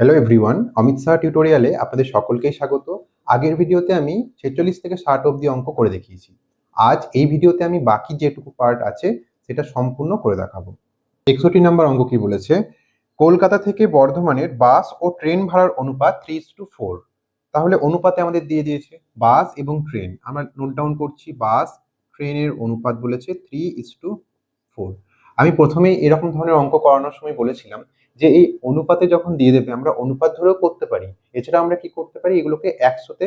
Hello everyone Amit Shah টিউটোরিয়ালে আপনাদের সকলকেই স্বাগত। আগের ভিডিওতে আমি ছেচল্লিশ থেকে ষাট অবধি অঙ্ক করে দেখিয়েছি। আজ এই ভিডিওতে আমি বাকি যেটুকু পার্ট আছে, সেটা সম্পূর্ণ করে দেখাবো। একষট্টি নাম্বার অঙ্ক কি বলেছে? কলকাতা থেকে বর্ধমানের বাস ও ট্রেন ভাড়ার অনুপাত থ্রি টু ফোর তাহলে অনুপাতে আমাদের দিয়ে দিয়েছে বাস এবং ট্রেন। আমরা নোট ডাউন করছি বাস, ট্রেনের অনুপাত বলেছে থ্রি ইস টু ফোর আমি প্রথমেই এরকম ধরনের অঙ্ক করানোর সময় বলেছিলাম যে এই অনুপাতে যখন দিয়ে দেবে, আমরা অনুপাত ধরেও করতে পারি। এছাড়া আমরা কি করতে পারি? এগুলোকে একশোতে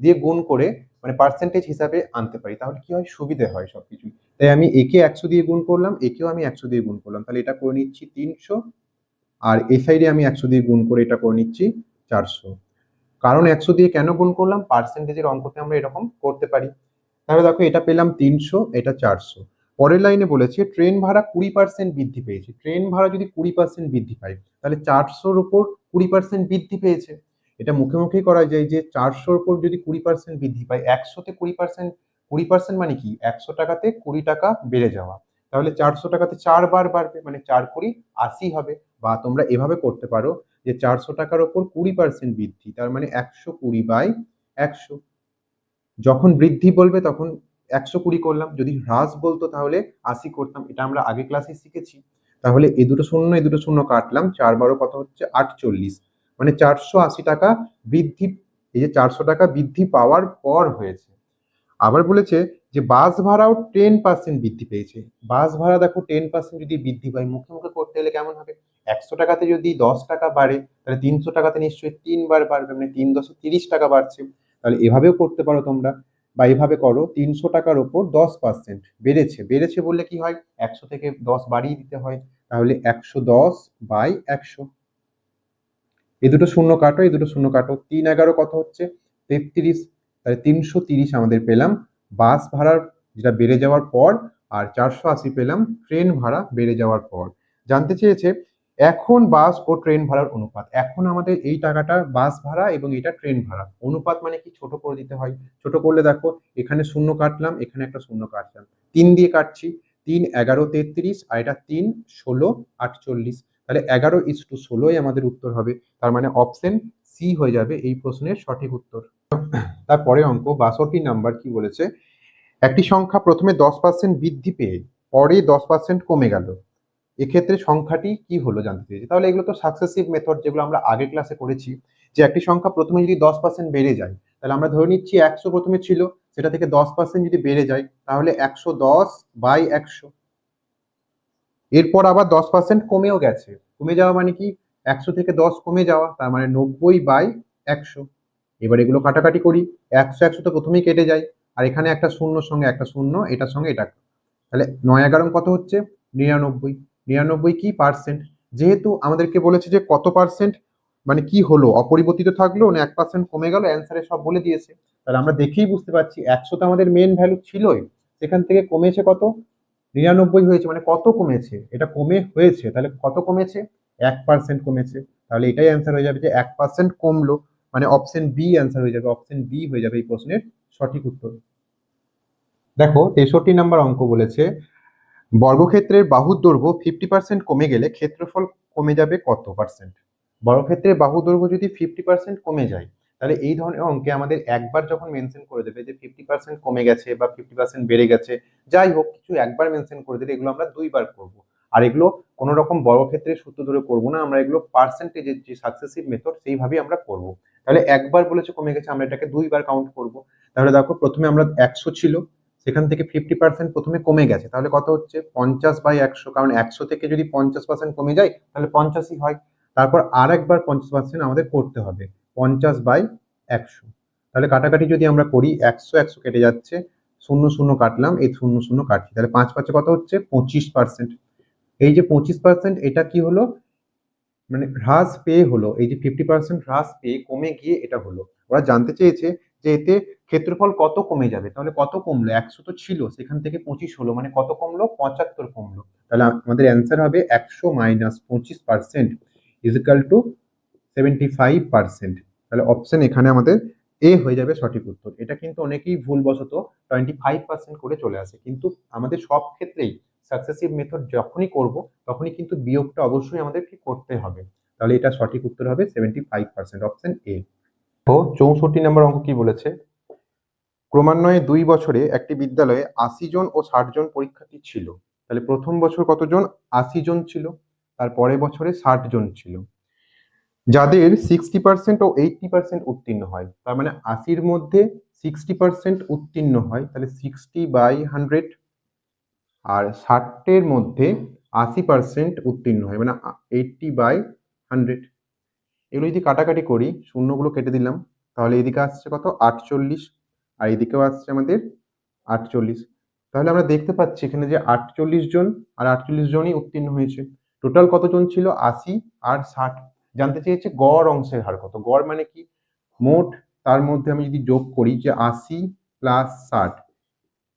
দিয়ে গুণ করে মানে পার্সেন্টেজ হিসাবে আনতে পারি। তাহলে কি হয়? সুবিধে হয় সবকিছু তাই আমি একে একশো দিয়ে গুণ করলাম, একেও আমি একশো দিয়ে গুণ করলাম। তাহলে এটা করে নিচ্ছি তিনশো, আর এই সাইডে আমি একশো দিয়ে গুণ করে এটা করে নিচ্ছি চারশো। কারণ একশো দিয়ে কেন গুণ করলাম? পার্সেন্টেজের অঙ্কতে আমরা এরকম করতে পারি। তাহলে দেখো, এটা পেলাম তিনশো, এটা চারশো। পরের লাইনে বলেছে, ট্রেন ভাড়া কুড়ি পার্সেন্ট বৃদ্ধি পেয়েছে। ট্রেন ভাড়া যদি কুড়ি পার্সেন্ট বৃদ্ধি পায়, তাহলে চারশোর উপর কুড়ি পার্সেন্ট বৃদ্ধি পেয়েছে। এটা মুখে মুখেই করা যায় যে, চারশোর উপর যদি কুড়ি পার্সেন্ট বৃদ্ধি পায়, একশোতে কুড়ি পার্সেন্ট কুড়ি পার্সেন্ট মানে কি? একশো টাকাতে কুড়ি টাকা বেড়ে যাওয়া। তাহলে চারশো টাকাতে চারবার বাড়বে মানে চার কুড়ি আশি হবে। বা তোমরা এভাবে করতে পারো যে, চারশো টাকার ওপর কুড়ি পার্সেন্ট বৃদ্ধি, তার মানে একশো কুড়ি বাই একশো। যখন বৃদ্ধি বলবে, তখন একশো কুড়ি করলাম, যদি হ্রাস বলতো তাহলে আশি করতাম, এটা আমরা আগে ক্লাসে শিখেছি। তাহলে এ দুটো শূন্য, এ দুটো শূন্য কাটলাম, চার বারো কত হচ্ছে? আটচল্লিশ। মানে চারশো আশি টাকা বৃদ্ধি, এই যে চারশো টাকা বৃদ্ধি পাওয়ার পর হয়েছে। আবার বলেছে যে, বাস ভাড়াও টেন পার্সেন্ট বৃদ্ধি পেয়েছে। বাস ভাড়া দেখো টেন পার্সেন্ট যদি বৃদ্ধি পায়, মুখে মুখে করতে গেলে কেমন হবে? একশো টাকাতে যদি দশ টাকা বাড়ে, তাহলে তিনশো টাকাতে নিশ্চয়ই তিনবার বাড়বে মানে তিন দশে তিরিশ টাকা বাড়ছে। তাহলে এভাবেও করতে পারো তোমরা। বা এভাবে করো, তিনশো টাকার ওপর দশ পার্সেন্ট বেড়েছে। বেড়েছে বললে কি হয়? একশো থেকে দশ বাড়িয়ে দিতে হয়। তাহলে একশো দশ বাই একশো। এই দুটো শূন্য কাটো এই দুটো শূন্য কাটো। তিন এগারো কত হচ্ছে? তেত্রিশ। তাহলে তিনশো তিরিশ আমাদের পেলাম। বাস ভাড়ার যেটা বেড়ে যাওয়ার পর, আর চারশো আশি পেলাম। ট্রেন ভাড়া বেড়ে যাওয়ার পর। জানতে চেয়েছে এখন বাস ও ট্রেন ভাড়ার অনুপাত। এখন আমাদের এই টাকাটা বাস ভাড়া এবং এটা ট্রেন ভাড়া। অনুপাত মানে কি? ছোট করে দিতে হয়। ছোট করলে দেখো, এখানে শূন্য কাটলাম, এখানে একটা শূন্য কাটলাম। তিন দিয়ে কাটছি, তিন, এগারো, তেত্রিশ, আর এটা তিন, ষোলো, আটচল্লিশ। তাহলে এগারো ইস টু ষোলোই আমাদের উত্তর হবে। তার মানে অপশন সি হয়ে যাবে এই প্রশ্নের সঠিক উত্তর। তারপরে অঙ্ক, বাষট্টি নাম্বার কি বলেছে? একটি সংখ্যা প্রথমে দশ পার্সেন্ট বৃদ্ধি পেয়ে, পরে দশ পার্সেন্ট কমে গেল। এক্ষেত্রে সংখ্যাটি কি হলো জানতে চেয়েছি তাহলে এগুলো তো সাকসেসিভ মেথড যেগুলো আমরা আগের ক্লাসে করেছি, যে একটি সংখ্যা প্রথমে যদি দশ পার্সেন্ট বেড়ে যায়, তাহলে আমরা ধরে নিচ্ছি একশো প্রথমে ছিল, সেটা থেকে দশ পার্সেন্ট যদি বেড়ে যায়, তাহলে একশো দশ বাই একশো। এরপর আবার দশ পার্সেন্ট কমেও গেছে। কমে যাওয়া মানে কি? একশো থেকে দশ কমে যাওয়া, তার মানে নব্বই বাই একশো। এবার এগুলো কাটাকাটি করি, একশো একশো তো প্রথমেই কেটে যায়, আর এখানে একটা শূন্যর সঙ্গে একটা শূন্য, এটার সঙ্গে এটা। তাহলে নয় এগারো কত হচ্ছে? নিরানব্বই। নিরানব্বই কি পার্সেন্ট যেহেতু আমাদেরকে বলেছে যে কত পার্সেন্ট মানে কি হলো? অপরিবর্তিত থাকল না এক পার্সেন্ট কমে গেল? অ্যান্সারে সব বলে দিয়েছে। তাহলে আমরা দেখেই বুঝতে পারছি, একশো তো আমাদের মেন ভ্যালু ছিলই। সেখান থেকে কমেছে কত? নিরানব্বই হয়েছে। মানে কত কমেছে? এটা কমে হয়েছে। তাহলে কত কমেছে? এক পার্সেন্ট কমেছে। তাহলে এটাই অ্যান্সার হয়ে যাবে যে এক পার্সেন্ট কমলো। মানে অপশন বি অ্যান্সার হয়ে যাবে। অপশন বি হয়ে যাবে এই প্রশ্নের সঠিক উত্তর। দেখো, তেষট্টি নাম্বার অঙ্ক বলেছে বর্গক্ষেত্রের বাহুর দৈর্ঘ্য ফিফটি পার্সেন্ট কমে গেলে ক্ষেত্রফল কমে যাবে কত পার্সেন্ট বর্গক্ষেত্রের বাহু দৈর্ঘ্য যদি ফিফটি পার্সেন্ট কমে যায়, তাহলে এই ধরনের অঙ্কে আমাদের একবার যখন মেনশন করে দেবে যে ফিফটি পার্সেন্ট কমে গেছে বা ফিফটি পার্সেন্ট বেড়ে গেছে, যাই হোক, কিছু একবার মেনশন করে দিলে এগুলো আমরা দুইবার করব। আর এগুলো কোনো রকম বর্গক্ষেত্রের সূত্র ধরে করব না, আমরা এগুলো পার্সেন্টেজের যে সাকসেসিভ মেথড সেইভাবেই আমরা করব। তাহলে একবার বলেছে কমে গেছে, আমরা এটাকে দুইবার কাউন্ট করব। তাহলে দেখো, প্রথমে আমরা একশো ছিল সেখান থেকে ফিফটি পার্সেন্ট প্রথমে কমে গেছে। তাহলে কত হচ্ছে? পঞ্চাশ বাই একশো। কারণ একশো থেকে যদি পঞ্চাশ পার্সেন্ট কমে যায়, তাহলে পঞ্চাশই হয়। তারপর আর একবার পঞ্চাশ পার্সেন্ট আমাদের করতে হবে। পঞ্চাশ বাই একশো। তাহলে কাটাকাটি যদি আমরা করি, একশো একশো কেটে যাচ্ছে, শূন্য শূন্য কাটলাম, এই শূন্য শূন্য কাটছি। তাহলে পাঁচ পাঁচে কত হচ্ছে? পঁচিশ পার্সেন্ট এই যে পঁচিশ পার্সেন্ট এটা কি হলো? মানে হ্রাস পেয়ে হলো। এই যে ফিফটি পার্সেন্ট হ্রাস পেয়ে কমে গিয়ে এটা হলো। ওরা জানতে চেয়েছে যে এতে ক্ষেত্রফল কত কমে যাবে? তাহলে কত কমলো? একশো তো ছিল, সেখান থেকে পঁচিশ হলো মানে কত কমলো? পঁচাত্তর কমলো। তাহলে আমাদের অ্যান্সার হবে একশো মাইনাস পঁচিশ percent equal to seventy five percent তাহলে অপশন এখানে আমাদের এ হয়ে যাবে সঠিক উত্তর। এটা কিন্তু অনেকেই ভুলবশত টোয়েন্টি ফাইভ পার্সেন্ট করে চলে আসে। কিন্তু আমাদের সব ক্ষেত্রেই সাকসেসিভ মেথড যখনই করব, তখনই কিন্তু বিয়োগটা অবশ্যই আমাদেরকে করতে হবে। তাহলে এটা সঠিক উত্তর হবে seventy five percent option A তো চৌষট্টি নম্বর অঙ্ক কি বলেছে? ক্রমান্বয়ে দুই বছরে একটি বিদ্যালয়ে আশি জন ও ষাট জন পরীক্ষার্থী ছিল। তাহলে প্রথম বছর কতজন আশি জন ছিল। তার পরের বছরে ষাট জন ছিল। যাদের সিক্সটি পার্সেন্ট ও এইটটি পার্সেন্ট উত্তীর্ণ হয়, তার মানে আশির মধ্যে সিক্সটি পার্সেন্ট উত্তীর্ণ হয়, তাহলে সিক্সটি বাই হান্ড্রেড আর ষাটের মধ্যে আশি পার্সেন্ট উত্তীর্ণ হয় মানে এইটটি বাই হান্ড্রেড এগুলো যদি কাটাকাটি করি, শূন্যগুলো কেটে দিলাম, তাহলে এদিকে আসছে কত? আটচল্লিশ, আর এদিকেও আসছে আমাদের আটচল্লিশ। তাহলে আমরা দেখতে পাচ্ছি এখানে যে আটচল্লিশ জন আর আটচল্লিশ জনই উত্তীর্ণ হয়েছে। টোটাল কতজন ছিল? আশি আর ষাট। জানতে চেয়েছে গড় অংশের হার কত? গড় মানে কি? মোট তার মধ্যে আমি যদি যোগ করি যে আশি প্লাস ষাট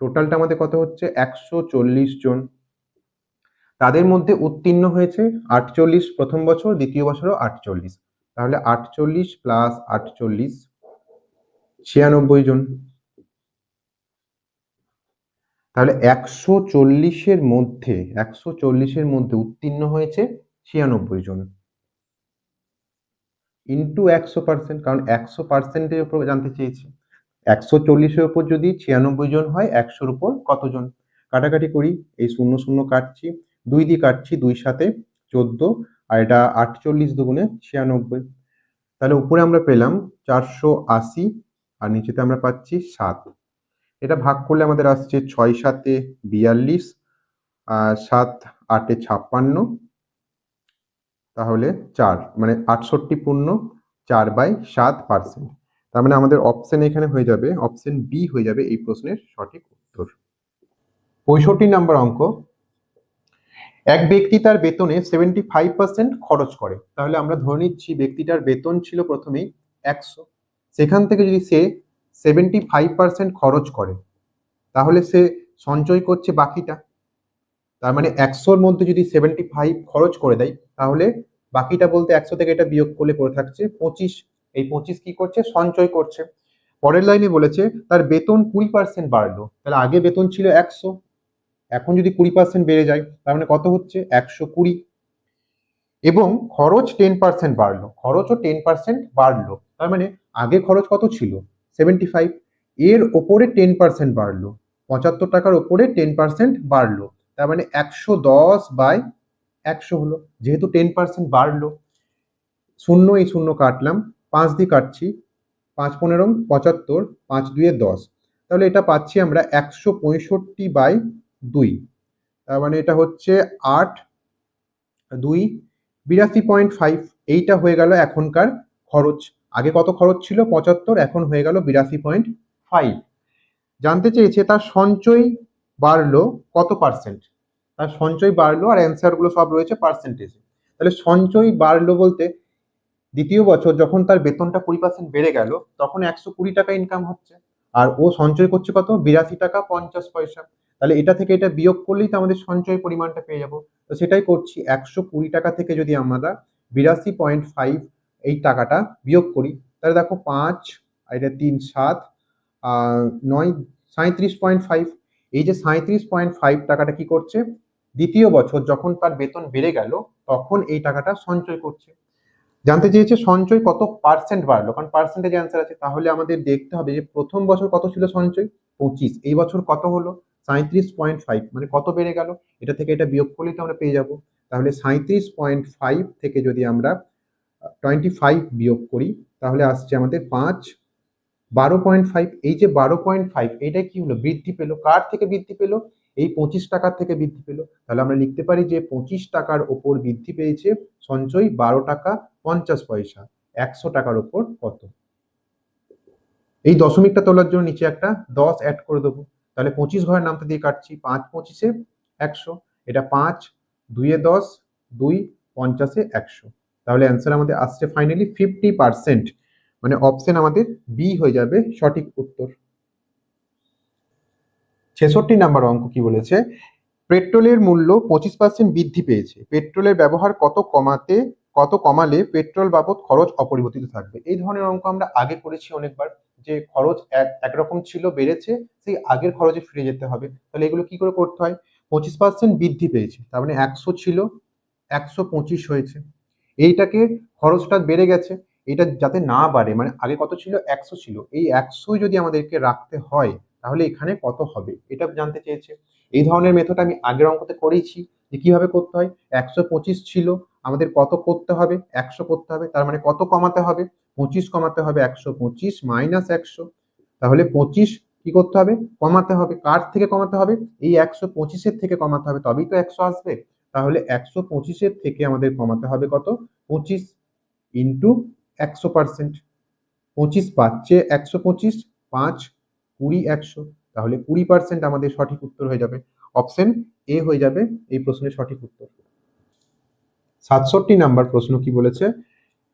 টোটালটা আমাদের কত হচ্ছে? একশো চল্লিশ জন। তাদের মধ্যে উত্তীর্ণ হয়েছে আটচল্লিশ প্রথম বছর, দ্বিতীয় বছরও আটচল্লিশ। তাহলে আটচল্লিশ প্লাস আটচল্লিশ, ছিয়ানব্বই জন। তাহলে একশো চল্লিশের মধ্যে, একশো চল্লিশের মধ্যে উত্তীর্ণ হয়েছে ছিয়ানব্বই জন। ইন্টু একশো পার্সেন্ট কারণ একশো পার্সেন্টের উপর জানতে চেয়েছি। একশো চল্লিশের উপর যদি ছিয়ানব্বই জন হয়, একশোর উপর কতজন কাটাকাটি করি, এই শূন্য শূন্য কাটছি, দুই দিয়ে কাটছি, দুই সাথে চোদ্দ আর এটা আটচল্লিশ দুগুণে ছিয়ানব্বই। তাহলে উপরে আমরা পেলাম চারশো আশি আর নিচেতে আমরা পাচ্ছি সাত। এটা ভাগ করলে আমাদের আসছে ছয় সাতে বিয়াল্লিশ আর সাত আটে ছাপ্পান্ন। তাহলে চার মানে আটষট্টি পূর্ণ চার বাই সাত পার্সেন্ট। তার মানে আমাদের অপশন এখানে হয়ে যাবে অপশন বি হয়ে যাবে এই প্রশ্নের সঠিক উত্তর। পঁয়ষট্টি নাম্বার অঙ্ক এক ব্যক্তি তার বেতনে সেভেন্টি ফাইভ পার্সেন্ট খরচ করে। তাহলে আমরা ধরে নিচ্ছি ব্যক্তিটার বেতন ছিল প্রথমেই একশো। সেখান থেকে যদি সে সেভেন্টি ফাইভ পার্সেন্ট খরচ করে, তাহলে সে সঞ্চয় করছে বাকিটা। তার মানে একশোর মধ্যে যদি সেভেন্টি ফাইভ খরচ করে দেয়, তাহলে বাকিটা বলতে একশো থেকে এটা বিয়োগ করলে করে থাকছে পঁচিশ। এই পঁচিশ কি করছে? সঞ্চয় করছে। পরের লাইনে বলেছে, তার বেতন কুড়ি পার্সেন্ট বাড়লো। তাহলে আগে বেতন ছিল একশো এখন যদি কুড়ি পার্সেন্ট বেড়ে যায়, তার মানে কত হচ্ছে? একশো কুড়ি। এবং খরচ টেন পার্সেন্ট বাড়লো, খরচও টেন পার্সেন্ট বাড়লো। তার মানে আগে খরচ কত ছিল? সেভেন্টি ফাইভ এর ওপরে টেন পার্সেন্ট বাড়লো, পঁচাত্তর টাকার ওপরে টেন পার্সেন্ট বাড়লো। তার মানে একশো দশ বাই একশো হলো, যেহেতু টেন পার্সেন্ট বাড়লো। শূন্য এই শূন্য কাটলাম, পাঁচ দিয়ে কাটছি, পাঁচ পনেরো, পঁচাত্তর, পাঁচ দুয়ে দশ। তাহলে এটা পাচ্ছি আমরা একশো পঁয়ষট্টি বাই দুই। তার মানে এটা হচ্ছে আট, দুই, বিরাশি পয়েন্ট ফাইভ এইটা হয়ে গেল এখনকার খরচ। আগে কত খরচ ছিল? পঁচাত্তর, এখন হয়ে গেল বিরাশি পয়েন্ট ফাইভ জানতে চেয়েছে, তার সঞ্চয় বাড়লো কত পার্সেন্ট তার সঞ্চয় বাড়লো আর অ্যান্সারগুলো সব রয়েছে পার্সেন্টেজে তাহলে সঞ্চয় বাড়লো বলতে দ্বিতীয় বছর যখন তার বেতনটা কুড়ি পার্সেন্ট বেড়ে গেল, তখন একশো কুড়ি টাকা ইনকাম হচ্ছে। আর ও সঞ্চয় করছে কত? বিরাশি টাকা পঞ্চাশ পয়সা। তাহলে এটা থেকে এটা বিয়োগ করলেই তো আমাদের সঞ্চয় পরিমাণটা পেয়ে যাব। তো সেটাই করছি, একশো কুড়ি টাকা থেকে যদি আমরা বিরাশি পয়েন্ট ফাইভ এই টাকাটা বিয়োগ করি, তাহলে দেখো পাঁচ, আর এটা তিন সাত নয় সাঁত্রিশ পয়েন্ট ফাইভ। এই যে সাঁত্রিশ পয়েন্ট ফাইভ টাকাটা কি করছে? দ্বিতীয় বছর যখন তার বেতন বেড়ে গেল, তখন এই টাকাটা সঞ্চয় করছে। জানতে চেয়েছে সঞ্চয় কত পার্সেন্ট বাড়লো? কারণ পার্সেন্টেজ অ্যান্সার আছে। তাহলে আমাদের দেখতে হবে যে প্রথম বছর কত ছিল সঞ্চয়? পঁচিশ। এই বছর কত হলো? সাঁত্রিশ পয়েন্ট ফাইভ মানে কত বেড়ে গেল? এটা থেকে এটা বিয়োগ করলেই তো আমরা পেয়ে যাব। তাহলে সাঁত্রিশ পয়েন্ট ফাইভ থেকে যদি আমরা টোয়েন্টি ফাইভ বিয়োগ করি, তাহলে আসছে আমাদের পাঁচ। বারো পয়েন্ট ফাইভ, এই যে বারো পয়েন্ট ফাইভ এইটা কি হলো? বৃদ্ধি পেল। কার থেকে বৃদ্ধি পেল? এই পঁচিশ টাকার থেকে বৃদ্ধি পেল। তাহলে আমরা লিখতে পারি যে পঁচিশ টাকার ওপর বৃদ্ধি পেয়েছে সঞ্চয় বারো টাকা পঞ্চাশ পয়সা। একশো টাকার ওপর কত? এই দশমিকটা তোলার জন্য নিচে একটা দশ অ্যাড করে দেবো। তাহলে পঁচিশ ঘরের নামটা দিয়ে কাটছি, পাঁচ পঁচিশে একশো, এটা পাঁচ, দুইয়ে দশ, দুই পঞ্চাশে একশো। তাহলে অ্যান্সার আমাদের আসছে ফাইনালি ফিফটি পার্সেন্ট মানে অপশন আমাদের বি হয়ে যাবে সঠিক উত্তর। ছেষট্টি নাম্বার অঙ্ক কি বলেছে? পেট্রোলের মূল্য পঁচিশ পার্সেন্ট বৃদ্ধি পেয়েছে। পেট্রোলের ব্যবহার কত কমাতে, কত কমালে পেট্রোল বাবদ খরচ অপরিবর্তিত থাকবে? এই ধরনের অঙ্ক আমরা আগে করেছি অনেকবার। যে খরচ এক, একরকম ছিল, বেড়েছে, সেই আগের খরচে ফিরে যেতে হবে। তাহলে এগুলো কি করে করতে হয়? পঁচিশ পার্সেন্ট বৃদ্ধি পেয়েছে। তার মানে একশো ছিল, একশো পঁচিশ হয়েছে। এইটাকে খরচটা বেড়ে গেছে। এটা যাতে না বাড়ে মানে আগে কত ছিল? একশো ছিল। এই একশোই যদি আমাদেরকে রাখতে হয় তাহলে এখানে কত হবে? এটা জানতে চেয়েছে। এই ধরনের মেথড আমি আগের অঙ্কতে করেইছি যে কীভাবে করতে হয়? একশো পঁচিশ ছিল, আমাদের কত করতে হবে? একশো করতে হবে, তার মানে কত কমাতে হবে? পঁচিশ কমাতে হবে একশো পঁচিশ মাইনাস একশো। তাহলে পঁচিশ কি করতে হবে? কমাতে হবে। কার থেকে কমাতে হবে? এই একশো পঁচিশের থেকে কমাতে হবে। তবেই তো একশো আসবে। তাহলে একশো পঁচিশের থেকে আমাদের কমাতে হবে কত? পঁচিশ ইন্টু একশো পার্সেন্ট পঁচিশ পাচ্ছে একশো পঁচিশ, পাঁচ কুড়ি একশো, তাহলে কুড়ি পার্সেন্ট আমাদের সঠিক উত্তর হয়ে যাবে। অপশন এ হয়ে যাবে এই প্রশ্নের সঠিক উত্তর। সাতষট্টি নাম্বার প্রশ্ন কি বলেছে?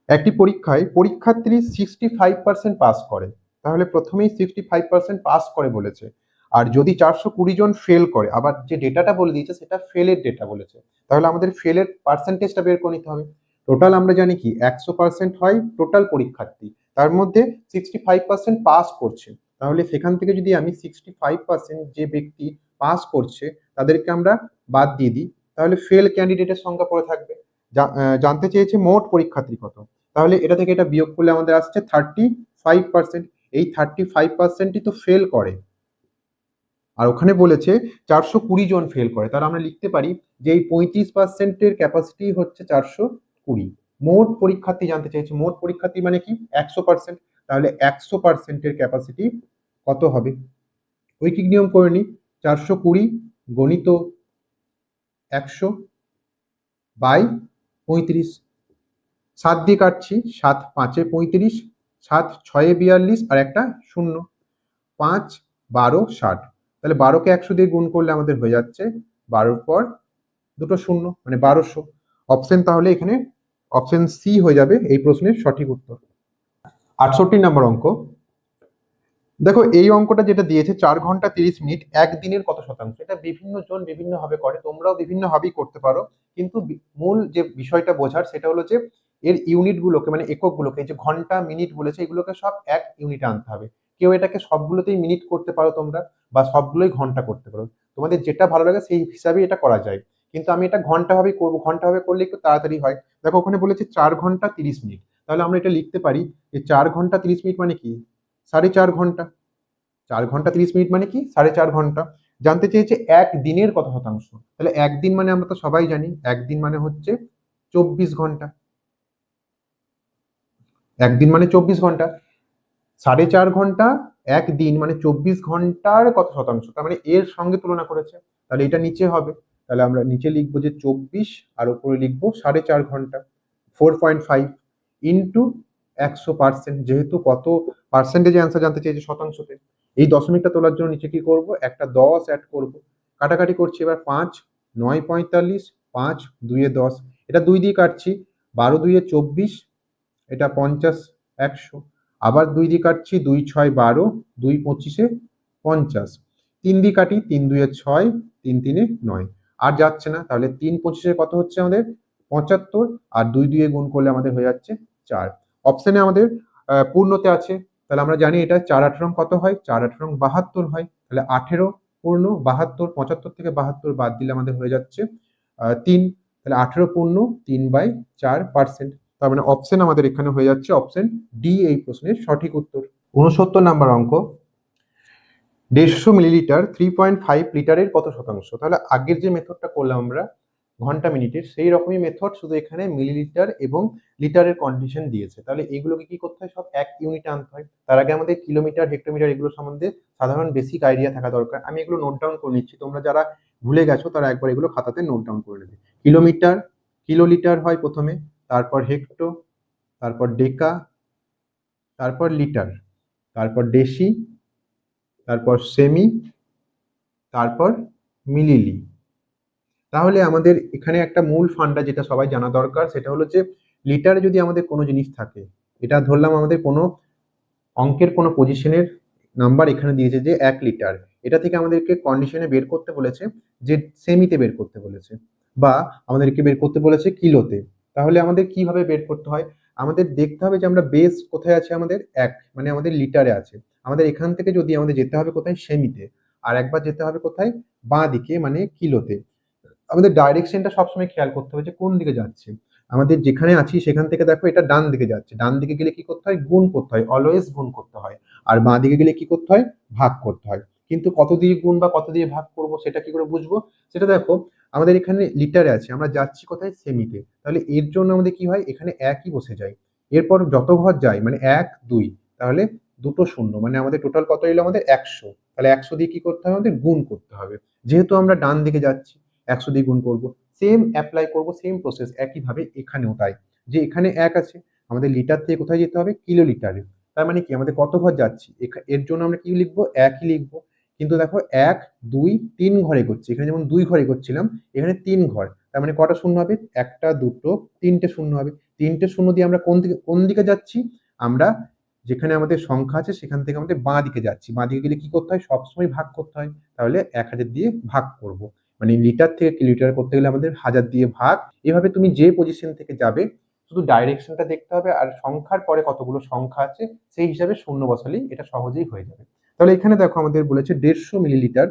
একটি পরীক্ষায় পরীক্ষার্থী সিক্সটি ফাইভ পার্সেন্ট পাস করে। তাহলে প্রথমেই সিক্সটি ফাইভ পার্সেন্ট পাস করে বলেছে। আর যদি চারশো কুড়ি জন ফেল করে, আবার যে ডেটাটা বলে দিয়েছে, সেটা ফেলের ডেটা বলেছে। তাহলে আমাদের ফেলের পার্সেন্টেজটা বের করে নিতে হবে। টোটাল আমরা জানি কি? একশো পার্সেন্ট হয় টোটাল পরীক্ষার্থী। তার মধ্যে সিক্সটি ফাইভ পার্সেন্ট পাস করছে। তাহলে সেখান থেকে যদি আমি সিক্সটি ফাইভ পার্সেন্ট যে ব্যক্তি পাস করছে, তাদেরকে আমরা বাদ দিয়ে দিই। তাহলে ফেল ক্যান্ডিডেটের সংখ্যা পড়ে থাকবে। জানতে চেয়েছে মোট পরীক্ষার্থী কত। তাহলে এটা থেকে এটা বিয়োগ করলে আমাদের আসছে থার্টি ফাইভ পার্সেন্ট এই থার্টি ফাইভ পার্সেন্টই তো ফেল করে। আর ওখানে বলেছে চারশো কুড়ি জন ফেল করে। তাহলে আমরা লিখতে পারি যে এই পঁয়ত্রিশ পার্সেন্টের ক্যাপাসিটি হচ্ছে চারশো কুড়ি। মোট পরীক্ষার্থী জানতে চাইছে মোট পরীক্ষার্থী মানে কি? একশো পার্সেন্ট তাহলে একশো পার্সেন্টের ক্যাপাসিটি কত হবে? ঐকিক নিয়ম করে নিই চারশো কুড়ি গণিত একশো বাই পঁয়ত্রিশ। সাত দিয়ে কাটছি, সাত পাঁচে পঁয়ত্রিশ, সাত ছয়ে বিয়াল্লিশ আর একটা শূন্য। পাঁচ, বারো, ষাট। তাহলে বারোকে একশো দিয়ে গুণ করলে আমাদের হয়ে যাচ্ছে বারোর পর দুটো শূন্য মানে বারোশো। অপশন তাহলে এখানে অপশন সি হয়ে যাবে এই প্রশ্নের সঠিক উত্তর। আটষট্টি নম্বর অঙ্ক। দেখো, এই অঙ্কটা যেটা দিয়েছে, চার ঘণ্টা তিরিশ মিনিট একদিনের কত শতাংশ? এটা বিভিন্ন জন বিভিন্ন ভাবে করে, তোমরাও বিভিন্ন ভাবেই করতে পারো। কিন্তু মূল যে বিষয়টা বোঝার, সেটা হলো যে, এর ইউনিটগুলোকে মানে এককগুলোকে যে ঘণ্টা, মিনিট বলেছে, এগুলোকে সব এক ইউনিটে আনতে হবে। কেউ এটাকে সবগুলোতেই মিনিট করতে পারো তোমরা, বা সবগুলোই ঘণ্টা করতে পারো। তোমাদের যেটা ভালো লাগে, সেই হিসাবে এটা করা যায়। কিন্তু আমি এটা ঘণ্টা ভাবে করব ঘণ্টা ভাবে করলে একটু তাড়াতাড়ি হয়। দেখো, ওখানে বলেছে চার ঘণ্টা তিরিশ মিনিট। তাহলে আমরা এটা লিখতে পারি যে চার ঘণ্টা তিরিশ মিনিট মানে কি? সাড়ে চার ঘণ্টা। চার ঘণ্টা তিরিশ মিনিট মানে কি? সাড়ে চার ঘণ্টা। জানতে চেয়েছে এক দিনের কত শতাংশ? তাহলে একদিন মানে আমরা তো সবাই জানি একদিন মানে হচ্ছে চব্বিশ ঘণ্টা। একদিন মানে চব্বিশ ঘণ্টা। সাড়ে চার ঘণ্টা, এক দিন মানে চব্বিশ ঘণ্টার কত শতাংশ? তার মানে এর সঙ্গে তুলনা করেছে। তাহলে এটা নিচে হবে। তাহলে আমরা নিচে লিখব যে চব্বিশ আর উপরে লিখব সাড়ে চার ঘণ্টা। ফোর পয়েন্ট ফাইভ ইন্টু একশো পার্সেন্ট যেহেতু কত পার্সেন্টেজে অ্যান্সার জানতে চেয়েছে শতাংশতে? এই দশমিকটা তোলার জন্য নিচে কি করব? একটা দশ অ্যাড করব। কাটাকাটি করছি এবার পাঁচ, নয় পঁয়তাল্লিশ, পাঁচ দুইয়ে দশ। এটা দুই দিয়ে কাটছি, বারো দুইয়ে চব্বিশ, এটা পঞ্চাশ, একশো। আবার দুই দিয়ে কাটছি, দুই ছয় বারো, দুই পঁচিশে পঞ্চাশ। তিন দিয়ে কাটি, তিন দুইয়ে ছয়, তিন তিনে নয়। আর যাচ্ছে না, তাহলে তিন পঁচিশে কত হচ্ছে আমাদের? পঁচাত্তর। আর দুই দুইয়ে গুণ করলে আমাদের হয়ে যাচ্ছে চার। অপশানে আমাদের পূর্ণতে আছে। তাহলে আমরা জানি এটা চার আঠেরো কত হয়? চার আঠেরো বাহাত্তর হয়। তাহলে আঠেরো পূর্ণ, বাহাত্তর, পঁচাত্তর থেকে বাহাত্তর বাদ দিলে আমাদের হয়ে যাচ্ছে তিন। তাহলে আঠেরো পূর্ণ, তিন বাই চার পার্সেন্ট তার মানে অপশন আমাদের এখানে হয়ে যাচ্ছে অপশন ডি এই প্রশ্নের সঠিক উত্তর। উনসত্তর নাম্বার অঙ্ক। দেড়শো মিলিলিটার থ্রি পয়েন্ট ফাইভ লিটারের কত শতাংশ? তাহলে আগের যে মেথডটা করলাম আমরা ঘণ্টা মিনিটের, সেই রকমই মেথড শুধু এখানে মিলিলিটার এবং লিটারের কন্ডিশন দিয়েছে। তাহলে এগুলোকে কি করতে হয়? সব এক ইউনিটে আনতে হয়। তার আগে আমাদের কিলোমিটার হেক্টোমিটার এগুলো সম্বন্ধে সাধারণ বেসিক আইডিয়া থাকা দরকার। আমি এগুলো নোট ডাউন করে নিচ্ছি। তোমরা যারা ভুলে গেছো, তারা একবার এগুলো খাতাতে নোট ডাউন করে নেবে। কিলোমিটার কিলোলিটার হয় প্রথমে, তারপর হেক্টো তারপর ডেকা তারপর লিটার তারপর ডেসি তারপর সেমি তারপর মিলিলি তাহলে আমাদের এখানে একটা মূল ফান্ডা যেটা সবাই জানা দরকার, সেটা হলো যে লিটারে যদি আমাদের কোনো জিনিস থাকে, এটা ধরলাম আমাদের কোনো অঙ্কের কোনো পজিশনের নাম্বার এখানে দিয়েছে যে এক লিটার এটা থেকে আমাদেরকে কন্ডিশনে বের করতে বলেছে যে সেমিতে বের করতে বলেছে বা আমাদেরকে বের করতে বলেছে কিলোতে তাহলে আমাদের কীভাবে বের করতে হয়? আমাদের দেখতে হবে যে আমরা বেস কোথায় আছে আমাদের? এক মানে আমাদের লিটারে আছে। আমাদের এখান থেকে যদি আমাদের যেতে হবে কোথায়? সেমিতে আর একবার যেতে হবে কোথায়? বাঁ দিকে মানে কিলোতে আমাদের ডাইরেকশনটা সবসময় খেয়াল করতে হবে যে কোন দিকে যাচ্ছে। আমাদের যেখানে আছি, সেখান থেকে দেখো এটা ডান দিকে যাচ্ছে। ডান দিকে গেলে কি করতে হয়? গুণ করতে হয়। অলওয়েজ গুণ করতে হয়। আর বাঁ দিকে গেলে কি করতে হয়? ভাগ করতে হয়। কিন্তু কত দিয়ে গুণ বা কত দিয়ে ভাগ করব সেটা কি করে বুঝব? সেটা দেখো, আমাদের এখানে লিটারে আছে। আমরা যাচ্ছি কোথায়? সেমিতে তাহলে এর জন্য আমাদের কি হয়? এখানে একই বসে যায়। এরপর যত ঘর যায় মানে এক, দুই, তাহলে দুটো শূন্য মানে আমাদের টোটাল কত এলো? আমাদের একশো। তাহলে একশো দিয়ে কি করতে হবে? আমাদের গুণ করতে হবে। যেহেতু আমরা ডান দিকে যাচ্ছি একশো দিয়ে গুণ করব। সেম অ্যাপ্লাই করব সেম প্রসেস একইভাবে এখানেও তাই। যে এখানে এক আছে, আমাদের লিটার থেকে কোথায় যেতে হবে? কিলো লিটারে তার মানে কি? আমাদের কত ঘর যাচ্ছি? এর জন্য আমরা কি লিখব? একই লিখব। কিন্তু দেখো, এক, দুই, তিন ঘরে করছি এখানে যেমন দুই ঘরে করছিলাম এখানে তিন ঘর। তার মানে কটা শূন্য হবে? একটা, দুটো, তিনটে শূন্য হবে। তিনটে শূন্য দিয়ে আমরা কোন দিকে কোন দিকে যাচ্ছি? আমরা যেখানে আমাদের সংখ্যা আছে, সেখান থেকে আমাদের বাঁ দিকে যাচ্ছি। বাঁ দিকে গেলে কি করতে হয়? সবসময় ভাগ করতে হয়। তাহলে এক হাজার দিয়ে ভাগ করব। মানে লিটার থেকে কিলোমিটার করতে গেলে আমাদের হাজার দিয়ে ভাগ। এভাবে তুমি যে পজিশন থেকে যাবে, শুধু ডাইরেকশনটা দেখতে হবে আর সংখ্যার পরে কতগুলো সংখ্যা আছে, সেই হিসাবে শূন্য বসালেই এটা সহজেই হয়ে যাবে। তাহলে এখানে দেখো আমাদের বলেছে দেড়শো মিলিলিটার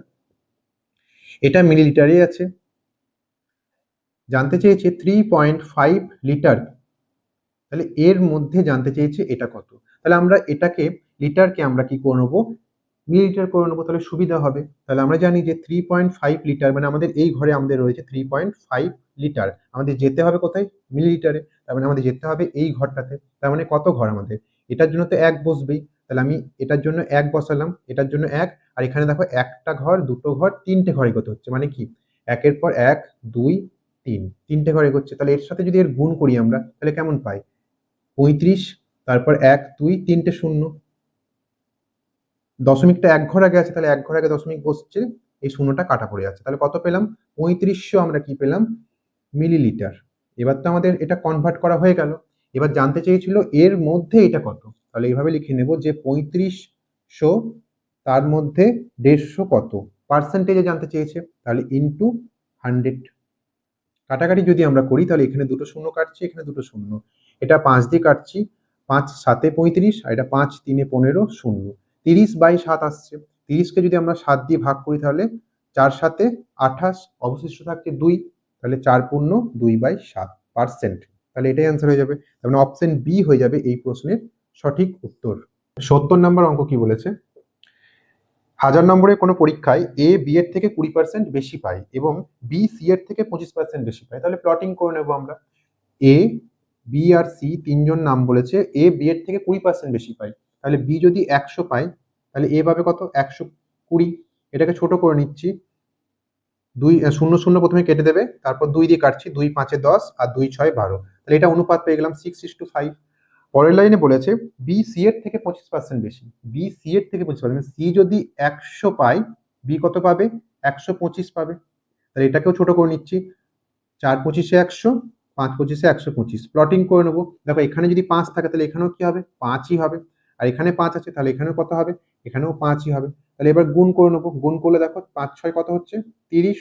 এটা মিলিলিটারে আছে। জানতে চেয়েছে থ্রি পয়েন্ট ফাইভ লিটার তাহলে এর মধ্যে জানতে চেয়েছে এটা কত? তাহলে আমরা এটাকে লিটারকে আমরা কি করে নেব মিলিলিটার করে নেব তাহলে সুবিধা হবে। তাহলে আমরা জানি যে থ্রি পয়েন্ট ফাইভ লিটার মানে আমাদের এই ঘরে আমাদের রয়েছে থ্রি পয়েন্ট ফাইভ লিটার আমাদের যেতে হবে কোথায়? মিলিলিটারে। তার মানে আমাদের যেতে হবে এই ঘরটাতে। তার মানে কত ঘর আমাদের? এটার জন্য তো এক বসবেই। তাহলে আমি এটার জন্য এক বসালাম, এটার জন্য এক। আর এখানে দেখো একটা ঘর, দুটো ঘর, তিনটে ঘর এগোতে হচ্ছে। মানে কি? একের পর এক, দুই, তিন। তিনটে ঘর এগোচ্ছে। তাহলে এর সাথে যদি এর গুণ করি আমরা, তাহলে কেমন পাই? পঁয়ত্রিশ, তারপর এক, দুই, তিনটে শূন্য। দশমিকটা এক ঘর আগে আছে তাহলে এক ঘর আগে দশমিক বসছে, এই শূন্যটা কাটা পড়ে যাচ্ছে। তাহলে কত পেলাম? পঁয়ত্রিশশো আমরা কি পেলাম? মিলিলিটার। এবার তো আমাদের এটা কনভার্ট করা হয়ে গেল। এবার জানতে চেয়েছিল এর মধ্যে এটা কত? তাহলে এইভাবে লিখে নেব যে পঁয়ত্রিশশো তার মধ্যে দেড়শো কত? পার্সেন্টেজে জানতে চেয়েছে। তাহলে ইনটু হান্ড্রেড কাটাকাটি যদি আমরা করি, তাহলে এখানে দুটো শূন্য কাটছি, এখানে দুটো শূন্য। এটা পাঁচ দিয়ে কাটছি, পাঁচ সাতে পঁয়ত্রিশ, আর এটা পাঁচ তিনে পনেরো, শূন্য। তিরিশ বাই সাত আসছে। তিরিশকে যদি আমরা সাত দিয়ে ভাগ করি তাহলে চার সাতে আঠাশ অবশিষ্ট থাকছে দুই, তাহলে চার পূর্ণ দুই বাই সাত পার্সেন্ট তাহলে এটাই অ্যান্সার হয়ে যাবে। তার মানে অপশন বি হয়ে যাবে এই প্রশ্নের সঠিক উত্তর। সত্তর নম্বর অঙ্ক কি বলেছে? হাজার নম্বরের কোনো পরীক্ষায় এ বি এর থেকে কুড়ি পার্সেন্ট বেশি পায় এবং বি সি এর থেকে পঁচিশ পার্সেন্ট বেশি পায়। তাহলে প্লটিং করে নেব আমরা। এ বি আর সি তিনজন নাম বলেছে। এ বি এর থেকে কুড়ি পার্সেন্ট বেশি পায়। তাহলে বি যদি একশো পায় তাহলে এ পাবে কত? একশো কুড়ি। এটাকে ছোট করে নিচ্ছি। দুই শূন্য শূন্য প্রথমে কেটে দেবে, তারপর দুই দিয়ে কাটছি, দুই পাঁচে দশ আর দুই ছয় বারো। তাহলে এটা অনুপাত পেয়ে গেলাম সিক্স ইস টু ফাইভ পরের লাইনে বলেছে বি সি এর থেকে পঁচিশ পার্সেন্ট বেশি। বি সি এর থেকে পঁচিশ পার্সেন্ট সি যদি একশো পায় বি কত পাবে? একশো পঁচিশ পাবে। তাহলে এটাকেও ছোট করে নিচ্ছি। চার পঁচিশে একশো, পাঁচ পঁচিশে একশো পঁচিশ। প্লটিং করে নেব। দেখো এখানে যদি পাঁচ থাকে, তাহলে এখানেও কি হবে? পাঁচই হবে। আর এখানে পাঁচ আছে, তাহলে এখানেও কত হবে? এখানেও পাঁচই হবে। তাহলে এবার গুণ করে নেব। গুণ করলে দেখো পাঁচ ছয় কত হচ্ছে? তিরিশ।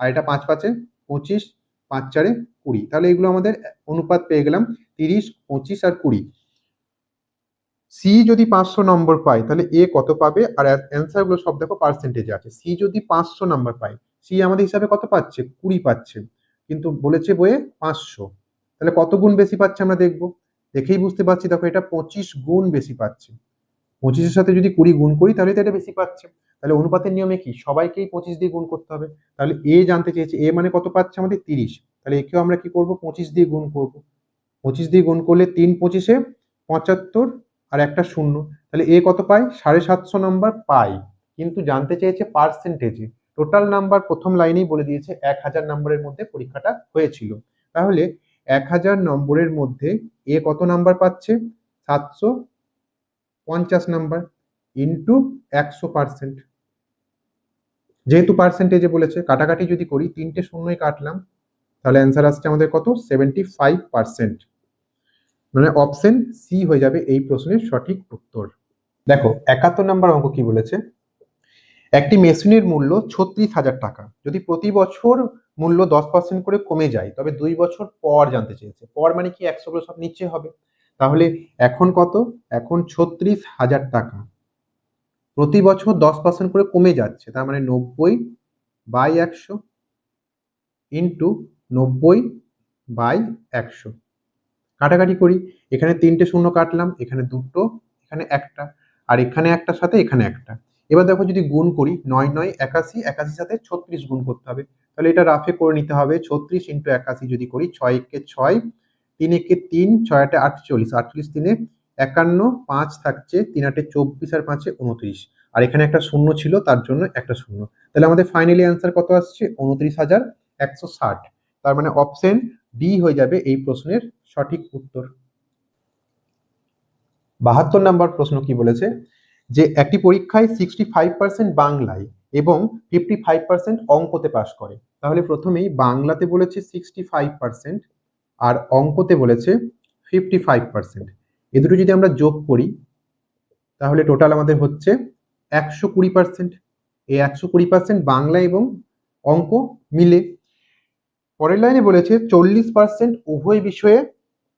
আর এটা পাঁচ পাঁচে পঁচিশ, পাঁচ চারে কুড়ি। তাহলে এগুলো আমাদের অনুপাত পেয়ে গেলাম তিরিশ, পঁচিশ আর কুড়ি। সি যদি পাঁচশো নম্বর পায় তাহলে এ কত পাবে? আর অ্যান্সারগুলো সব দেখো পার্সেন্টেজে আছে। সি যদি পাঁচশো নম্বর পায় সি আমাদের হিসাবে কত পাচ্ছে? কুড়ি পাচ্ছে। কিন্তু বলেছে বইয়ে পাঁচশো। তাহলে কত গুণ বেশি পাচ্ছে আমরা দেখব? দেখেই বুঝতে পারছি, দেখো এটা পঁচিশ গুণ বেশি পাচ্ছে। পঁচিশের সাথে যদি কুড়ি গুণ করি, তাহলে তো এটা বেশি পাচ্ছে। তাহলে অনুপাতের নিয়মে কি? সবাইকেই পঁচিশ দিয়ে গুণ করতে হবে। তাহলে এ জানতে চেয়েছে, এ মানে কত পাচ্ছে? আমাদের তিরিশ। তাহলে একেও আমরা কি করব? পঁচিশ দিয়ে গুণ করব। পঁচিশ দিয়ে গুণ করলে তিন পঁচিশে পঁচাত্তর আর একটা শূন্য। তাহলে এ কত পায়? সাড়ে সাতশো নাম্বার পাই। কিন্তু জানতে চেয়েছে পার্সেন্টেজে। টোটাল নাম্বার প্রথম লাইনেই বলে দিয়েছে, এক হাজার নম্বরের মধ্যে পরীক্ষাটা হয়েছিল। তাহলে এক হাজার নম্বরের মধ্যে এ কত নাম্বার পাচ্ছে? সাতশো পঞ্চাশ নাম্বার ইন্টু একশো পার্সেন্ট যেহেতু পার্সেন্টেজে বলেছে, কাটাকাটি যদি করি, তিনটে শূন্যই কাটলাম, তাহলে অ্যান্সার আসছে আমাদের কত? সেভেন্টি ফাইভ পার্সেন্ট মানে অপশন সি হয়ে যাবে এই প্রশ্নের সঠিক উত্তর। দেখো, একাত্তর নম্বর অঙ্ক কি বলেছে? একটি মেশিনের মূল্য ছত্রিশ হাজার টাকা। যদি প্রতি বছর মূল্য দশ পার্সেন্ট করে কমে যায়, তবে দুই বছর পর জানতে চেয়েছে। পর মানে কি একশো করে সব নিচে হবে? তাহলে এখন কত? এখন ছত্রিশ হাজার টাকা। প্রতি বছর দশ পার্সেন্ট করে কমে যাচ্ছে, তার মানে নব্বই বাই একশো ইন্টু নব্বই বাই একশো। কাটাকাটি করি, এখানে তিনটে শূন্য কাটলাম, এখানে দুটো, এখানে একটা, আর এখানে একটার সাথে এখানে একটা। এবার দেখো যদি গুণ করি, নয় নয় একাশি, একাশির সাথে ছত্রিশ গুণ করতে হবে। তাহলে এটা রাফে করে নিতে হবে, ছত্রিশ ইন্টু একাশি যদি করি, ছয় একে ছয়, তিন একে তিন, ছয় আটে আটচল্লিশ আটচল্লিশ তিনে একান্ন, পাঁচ থাকছে, তিন আটে চব্বিশ আর পাঁচে উনত্রিশ। আর এখানে একটা শূন্য ছিল, তার জন্য একটা শূন্য। তাহলে আমাদের ফাইনালি অ্যান্সার কত আসছে? উনত্রিশ হাজার একশো ষাট। তার মানে অপশন ডি হয়ে যাবে এই প্রশ্নের সঠিক উত্তর। বাহাত্তর নাম্বার প্রশ্ন কি বলেছে? যে একটি পরীক্ষায় সিক্সটি ফাইভ পার্সেন্ট বাংলায় এবং ফিফটি ফাইভ পার্সেন্ট অঙ্কতে পাশ করে। তাহলে প্রথমেই বাংলাতে বলেছে সিক্সটি ফাইভ পার্সেন্ট আর অঙ্কতে বলেছে ফিফটি ফাইভ পার্সেন্ট এ দুটো যদি আমরা যোগ করি, তাহলে টোটাল আমাদের হচ্ছে একশো কুড়ি পার্সেন্ট এই একশো কুড়ি পার্সেন্ট বাংলা এবং অঙ্ক মিলে। পরের লাইনে বলেছে চল্লিশ পার্সেন্ট উভয় বিষয়ে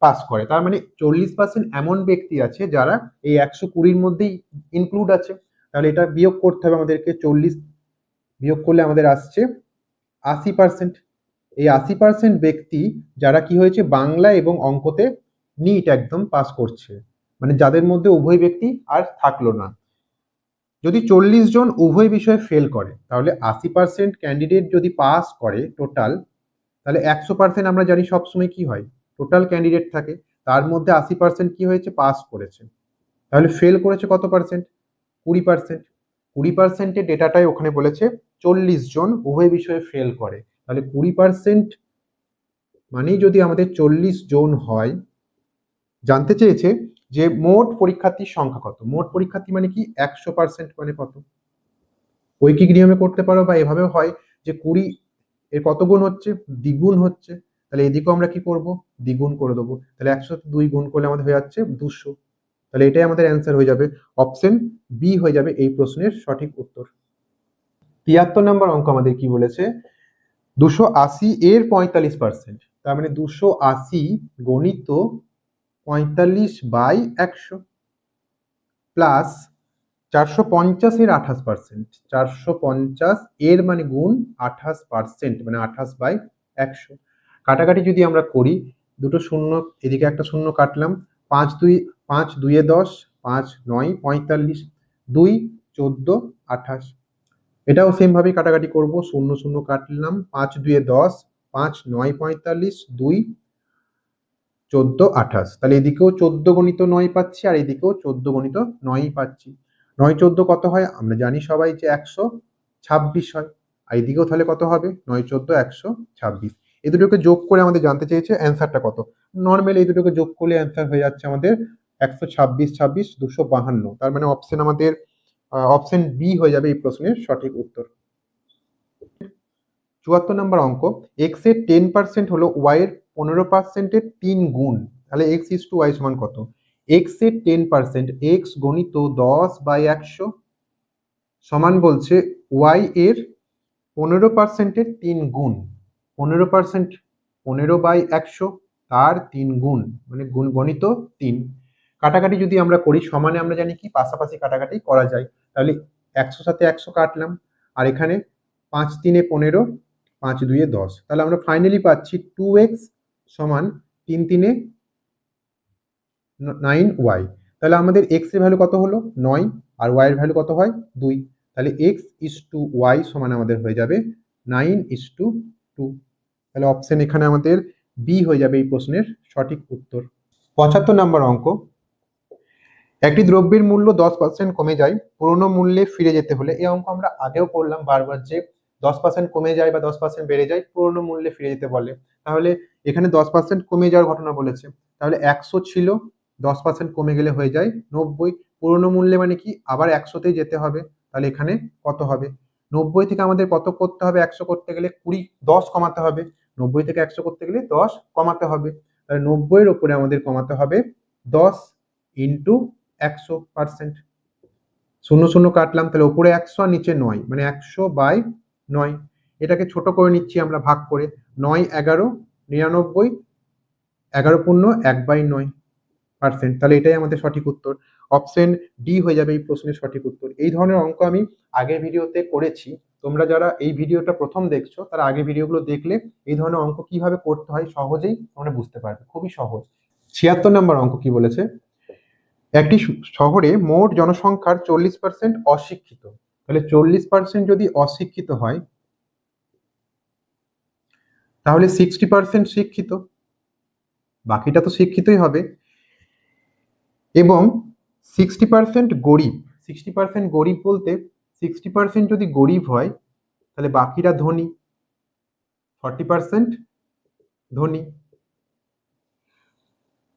পাস করে। তার মানে চল্লিশ পার্সেন্ট এমন ব্যক্তি আছে যারা এই একশো কুড়ির মধ্যেই ইনক্লুড আছে। তাহলে এটা বিয়োগ করতে হবে আমাদেরকে চল্লিশ বিয়োগ করলে আমাদের আসছে আশি পার্সেন্ট এই আশি পার্সেন্ট ব্যক্তি যারা কি হয়েছে, বাংলা এবং অঙ্কতে নিট একদম পাস করছে। মানে যাদের মধ্যে উভয় ব্যক্তি আর থাকল না। যদি চল্লিশ জন উভয় বিষয়ে ফেল করে, তাহলে আশি পার্সেন্ট ক্যান্ডিডেট যদি পাস করে টোটাল তাহলে একশো পার্সেন্ট আমরা জানি সবসময় কি হয়? টোটাল ক্যান্ডিডেট থাকে, তার মধ্যে আশি পার্সেন্ট কি হয়েছে? পাস করেছে। তাহলে ফেল করেছে কত পার্সেন্ট কুড়ি পার্সেন্ট কুড়ি পার্সেন্টের ডেটাটাই ওখানে বলেছে চল্লিশ জন উভয় বিষয়ে ফেল করে। তাহলে কুড়ি পার্সেন্ট মানেই যদি আমাদের চল্লিশ জন হয়, জানতে চেয়েছে যে মোট পরীক্ষার্থীর সংখ্যা কত? মোট পরীক্ষার্থী মানে কি? একশো পার্সেন্ট মানে কত? ঐকিক নিয়মে করতে পারো বা এভাবেও হয় যে কুড়ি এর কত গুণ হচ্ছে? দ্বিগুণ হচ্ছে। তাহলে এদিকেও আমরা কি করব? দ্বিগুণ করে দেবো। তাহলে একশো দুই গুণ করলে আমাদের হয়ে যাচ্ছে দুশো। তাহলে এটাই আমাদের অ্যান্সার হয়ে যাবে। অপশন বি হয়ে যাবে এই প্রশ্নের সঠিক উত্তর। তিয়াত্তর নম্বর অঙ্ক আমাদের কি বলেছে? দুশো আশি এর পঁয়তাল্লিশ পার্সেন্ট তার মানে দুশো আশি গণিত পঁয়তাল্লিশ বাই একশো। প্লাস চারশো পঞ্চাশ এর আঠাশ পার্সেন্ট চারশো পঞ্চাশ এর মানে গুণ আঠাশ পার্সেন্ট মানে আঠাশ বাই একশো। কাটাকাটি যদি আমরা করি, দুটো শূন্য, এদিকে একটা শূন্য কাটলাম, পাঁচ দুই, পাঁচ দুইয়ে দশ, পাঁচ নয়, পঁয়তাল্লিশ, দুই, চোদ্দ, আঠাশ। এটাও সেমভাবেই কাটাকাটি করব, শূন্য শূন্য কাটলাম, পাঁচ দুইয়ে দশ, পাঁচ নয়, পঁয়তাল্লিশ, দুই, চোদ্দ, আঠাশ। তাহলে এদিকেও চোদ্দ গণিত নয় পাচ্ছি, আর এদিকেও চোদ্দ গণিত নয়ই পাচ্ছি। নয় চোদ্দ কত হয়? আমরা জানি সবাই যে একশো ছাব্বিশ হয়। আর এদিকেও তাহলে কত হবে? নয় চোদ্দ, একশো ছাব্বিশ। এই দুটোকে যোগ করে আমাদের জানতে চেয়েছে অ্যান্সারটা কত? নর্মালি এই দুটোকে যোগ করলে অ্যান্সার হয়ে যাচ্ছে আমাদের একশো ছাব্বিশ ছাব্বিশ, দুশো বাহান্ন। তার মানে অপশন আমাদের অপশন বি হয়ে যাবে এই প্রশ্নের সঠিক উত্তর। চুয়াত্তর নম্বর অঙ্ক এক্সের টেন পার্সেন্ট হলো ওয়াই এর পনেরো পার্সেন্টের তিন গুণ। তাহলে এক্স ইস টু ওয়াই সমান কত? এক্সের টেন পার্সেন্ট এক্স গণিত দশ বাই একশো সমান বলছে ওয়াই এর পনেরো পার্সেন্টের তিন গুণ। পনেরো পার্সেন্ট পনেরো বাই একশো, তার তিন গুণ মানে গুণ গণিত তিন। কাটাকাটি যদি আমরা করি, সমানে আমরা জানি কি? পাশাপাশি কাটাকাটি করা যায়। তাহলে একশো সাথে একশো কাটলাম, আর এখানে পাঁচ তিনে পনেরো, পাঁচ দুইয়ে দশ। তাহলে আমরা ফাইনালি পাচ্ছি টু এক্স সমান তিন তিনে নাইন ওয়াই তাহলে আমাদের এক্সের ভ্যালু কত হলো? নয়। আর ওয়াই এর ভ্যালু কত হয়? দুই। তাহলে এক্স ইস টু ওয়াই সমান আমাদের হয়ে যাবে নাইন ইস টু টু তাহলে অপশন এখানে আমাদের বি হয়ে যাবে এই প্রশ্নের সঠিক উত্তর। পঁচাত্তর নম্বর অঙ্ক। একটি দ্রব্যের মূল্য দশ পার্সেন্ট কমে যায়, পুরনো মূল্যে ফিরে যেতে হলে, এই অঙ্ক আমরা আগেও করলাম বারবার যে দশ পার্সেন্ট কমে যায় বা দশ পার্সেন্ট বেড়ে যায়, পুরনো মূল্যে ফিরে যেতে বলে। তাহলে এখানে দশ পার্সেন্ট কমে যাওয়ার ঘটনা বলেছে। তাহলে একশো ছিল, দশ পার্সেন্ট কমে গেলে হয়ে যায় নব্বই। পুরনো মূল্যে মানে কি? আবার একশোতেই যেতে হবে। তাহলে এখানে কত হবে? নব্বই থেকে আমাদের কত করতে হবে? একশো করতে গেলে কুড়ি, দশ কমাতে হবে। নব্বই থেকে একশো করতে গেলে দশ কমাতে হবে। তাহলে নব্বইয়ের ওপরে আমাদের কমাতে হবে দশ ইন্টু একশো পার্সেন্ট শূন্য শূন্য কাটলাম, তাহলে ওপরে একশো আর নিচে নয় মানে একশো বাই নয়। এটাকে ছোট করে নিচ্ছি আমরা ভাগ করে, নয় এগারো, নিরানব্বই, এগারো পূর্ণ এক বাই নয় পার্সেন্ট তাহলে এটাই আমাদের সঠিক উত্তর। অপশন ডি হয়ে যাবে এই প্রশ্নের সঠিক উত্তর। এই ধরনের অঙ্ক আমি আগের ভিডিওতে করেছি। তোমরা যারা এই ভিডিওটা প্রথম দেখছ, তারা আগে ভিডিওগুলো দেখলে এই ধরনের অঙ্ক কীভাবে করতে হয় সহজেই তোমরা বুঝতে পারবে, খুবই সহজ। ছিয়াত্তর নম্বর অঙ্ক কি বলেছে? একটি শহরে মোট জনসংখ্যার চল্লিশ পার্সেন্ট অশিক্ষিত। তাহলে চল্লিশ পার্সেন্ট যদি অশিক্ষিত হয়, তাহলে সিক্সটি পার্সেন্ট শিক্ষিত। বাকিটা তো শিক্ষিতই হবে। এবং সিক্সটি পার্সেন্ট গরিব সিক্সটি পার্সেন্ট গরিব বলতে সিক্সটি পার্সেন্ট যদি গরিব হয়, তাহলে বাকিরা ধনী। ফর্টি পার্সেন্ট ধনী।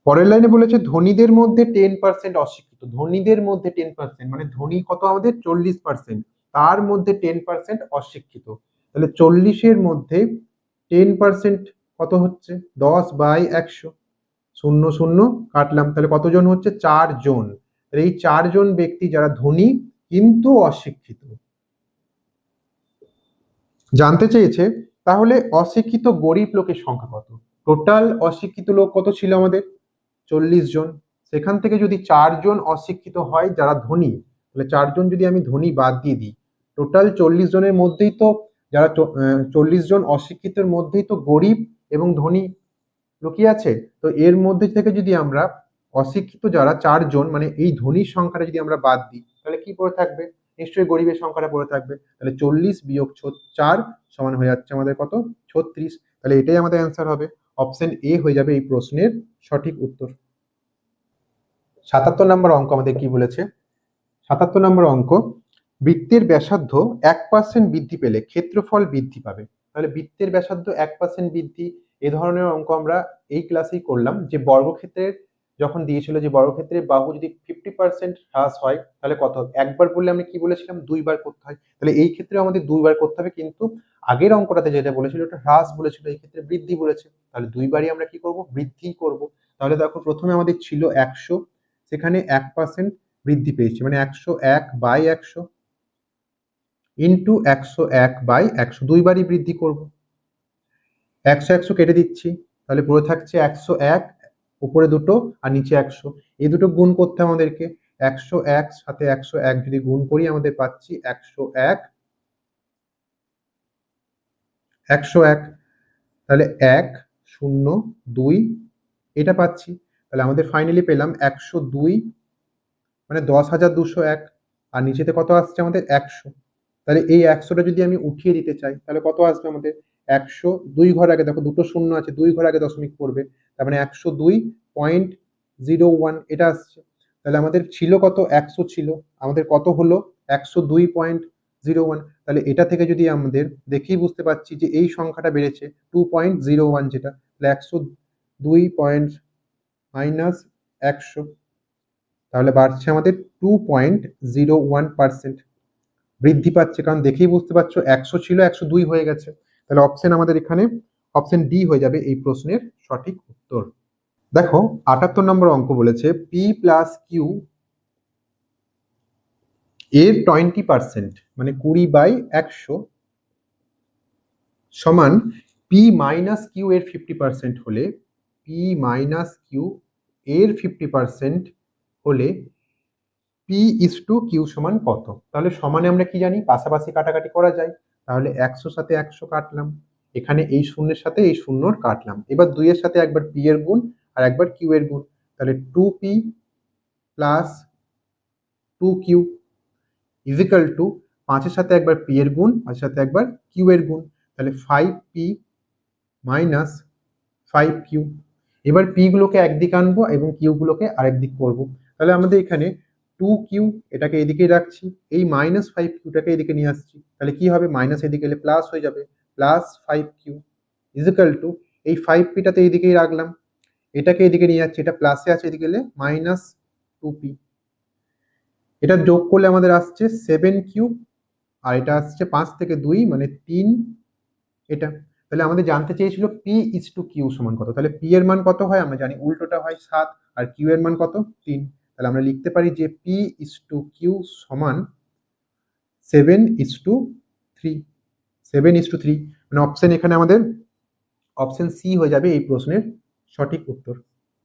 পরের লাইনে বলেছে, ধনীদের মধ্যে টেন পার্সেন্ট অশিক্ষিত। ধনীদের মধ্যে টেন পার্সেন্ট মানে ধনী কত আমাদের? চল্লিশ পার্সেন্ট তার মধ্যে টেন পার্সেন্ট অশিক্ষিত। তাহলে চল্লিশের মধ্যে টেন পার্সেন্ট কত হচ্ছে? দশ বাই একশো। শূন্য শূন্য কাটলাম। তাহলে কতজন হচ্ছে? চারজন। তাহলে এই চারজন ব্যক্তি যারা ধনী কিন্তু অশিক্ষিত। জানতে চেয়েছে, তাহলে অশিক্ষিত গরিব লোকের সংখ্যা কত? টোটাল অশিক্ষিত লোক কত ছিল আমাদের? চল্লিশ জন। সেখান থেকে যদি চারজন অশিক্ষিত হয় যারা ধনী, তাহলে চারজন যদি আমি ধনী বাদ দিয়ে দিই টোটাল চল্লিশ জনের মধ্যেই তো, যারা চল্লিশ জন অশিক্ষিতের মধ্যেই তো গরিব এবং ধনী লুকিয়ে আছে, তো এর মধ্যে থেকে যদি আমরা অশিক্ষিত যারা চারজন মানে এই ধনীর সংখ্যাটা যদি আমরা বাদ দিই তাহলে কি পড়ে থাকবে? নিশ্চয়ই গরিবের সংখ্যাটা পড়ে থাকবে। তাহলে চল্লিশ বিয়োগ চার সমান হয়ে যাচ্ছে আমাদের কত? ছত্রিশ। তাহলে এটাই আমাদের অ্যান্সার হবে। অপশন এ হয়ে যাবে এই প্রশ্নের সঠিক উত্তর। সাতাত্তর নম্বর অঙ্ক আমাদের কি বলেছে? সাতাত্তর নম্বর অঙ্ক, বৃত্তের ব্যাসার্ধ এক পার্সেন্ট বৃদ্ধি পেলে ক্ষেত্রফল বৃদ্ধি পাবে। তাহলে বৃত্তের ব্যাসার্ধ এক পার্সেন্ট বৃদ্ধি, এ ধরনের অঙ্ক আমরা এই ক্লাসেই করলাম যে বর্গক্ষেত্রের যখন দিয়েছিল যে বর্গক্ষেত্রের বাহু যদি ফিফটি পার্সেন্ট হ্রাস হয়, তাহলে কত হবে? একবার বললে আমরা কি বলেছিলাম? দুইবার করতে হয়। তাহলে এই ক্ষেত্রে আমাদের দুইবার করতে হবে, কিন্তু আগের অঙ্কটাতে যেটা বলেছিল ওটা হ্রাস বলেছিল, এই ক্ষেত্রে বৃদ্ধি বলেছে। তাহলে দুইবারই আমরা কি করব? বৃদ্ধি করব। তাহলে দেখো প্রথমে আমাদের ছিল একশো, সেখানে এক পার্সেন্ট বৃদ্ধি পেয়েছে। মানে একশো এক বাই একশো ইন্টু একশো এক বাই একশো। দুইবারই বৃদ্ধি করব। একশো একশো কেটে দিচ্ছি। তাহলে পড়ে থাকছে একশো এক উপরে দুটো আর নিচে একশো। এই দুটো গুণ করতে আমাদেরকে একশো এক, সাথে একশো এক যদি গুণ করি আমাদের পাচ্ছি একশো এক। একশো এক, তাহলে এক, শূন্য, দুই, এটা পাচ্ছি। তাহলে আমাদের ফাইনালি পেলাম একশো দুই মানে দশ হাজার দুশো এক। আর নিচেতে কত আসছে আমাদের একশো। তাহলে এই একশোটা যদি আমি উঠিয়ে দিতে চাই, তাহলে কত আসবে আমাদের? একশো দুই ঘর আগে দেখো দুটো শূন্য আছে, দুই ঘর আগে দশমিক পড়বে, তার মানে একশো দুই পয়েন্ট জিরো ওয়ান এটা আসছে। তাহলে আমাদের ছিল কত? একশো ছিল। আমাদের কত হলো? একশো দুই পয়েন্ট জিরো ওয়ান তাহলে এটা থেকে যদি আমাদের দেখেই বুঝতে পারছি যে এই সংখ্যাটা বেড়েছে টু পয়েন্ট জিরো ওয়ান যেটা, তাহলে একশো দুই পয়েন্ট মাইনাস একশো, তাহলে বাড়ছে আমাদের two point zero one percent বৃদ্ধি পাচ্ছে, কারণ দেখেই বুঝতে পারছ, একশো ছিল, একশো দুই হয়ে গেছে। তাহলে অপশন আমাদের এখানে অপশন ডি হয়ে যাবে এই প্রশ্নের সঠিক উত্তর। দেখো, আটাত্তর নম্বর অঙ্ক বলেছে পি প্লাস কিউ এর টোয়েন্টি পার্সেন্ট মানে কুড়ি বাই একশো সমান পি মাইনাস কিউ এর ফিফটি পার্সেন্ট হলে পি মাইনাস কিউ এর ফিফটি পার্সেন্ট হলে পি ইস টু কিউ সমান কত? তাহলে সমানে আমরা কি জানি? পাশাপাশি কাটাকাটি করা যায়। তাহলে একশো সাথে একশো কাটলাম। এখানে এই শূন্যের সাথে এই শূন্যর কাটলাম। এবার দুইয়ের সাথে একবার পি এর গুণ আর একবার কিউ এর গুণ। তাহলে two P plus two Q equal to পাঁচের সাথে একবার পি এর গুণ, পাঁচের সাথে একবার কিউ এর গুণ। তাহলে five P minus five Q. এবার পি গুলোকে একদিকে আনব এবং কিউ গুলোকে আরেক দিক করব। তাহলে আমাদের এখানে টু কিউ এটাকে এদিকেই রাখছি। এই মাইনাস ফাইভ কিউটাকে এদিকে নিয়ে আসছি। তাহলে কি হবে? মাইনাস এদিকে এলে প্লাস হয়ে যাবে। Plus five Q equal to এই ফাইভ পিটাতে এইদিকেই রাখলাম। এটাকে এদিকে নিয়ে যাচ্ছি। এটা প্লাসে আছে এদিকে এলে মাইনাস টু পি এটা যোগ করলে আমাদের আসছে সেভেন কিউ আর এটা আসছে পাঁচ থেকে দুই মানে তিন। এটা। তাহলে আমাদের জানতে চেয়েছিল পি ইস টু কিউ সমান কত? তাহলে পি এর মান কত হয়? আমরা জানি উল্টোটা হয় সাত আর কিউ এর মান কত? তিন। তাহলে আমরা লিখতে পারি যে পি ইস টু কিউ সমান seven is to three seven is to three মানে অপশান এখানে আমাদের অপশান সি হয়ে যাবে এই প্রশ্নের সঠিক উত্তর।